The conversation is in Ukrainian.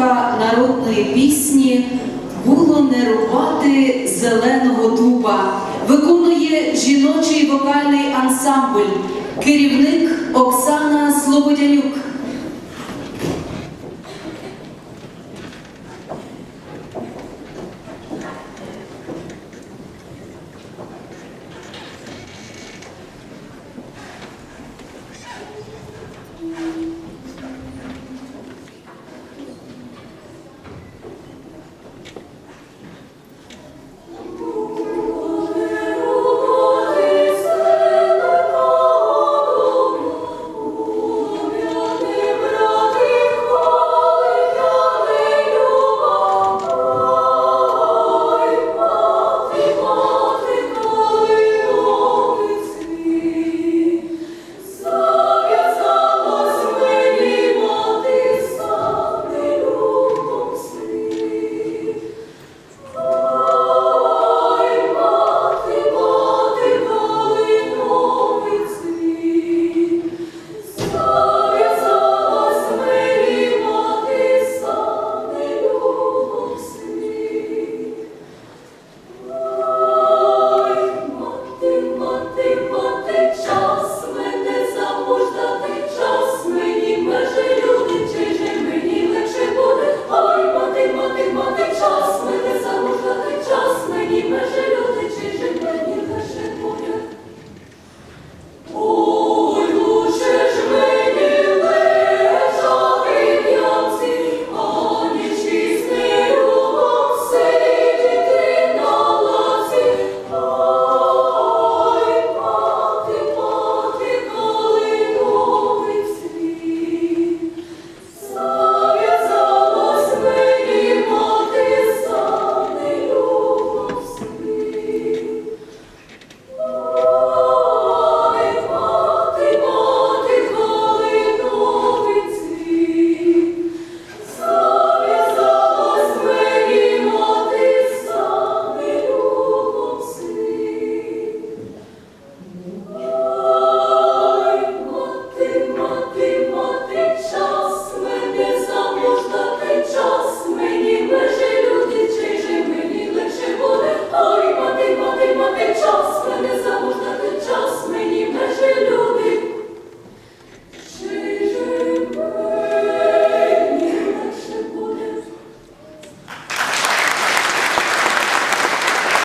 авторка народної пісні Було не рубати зеленого дуба. Виконує жіночий вокальний ансамбль, керівник Оксана Слободянюк.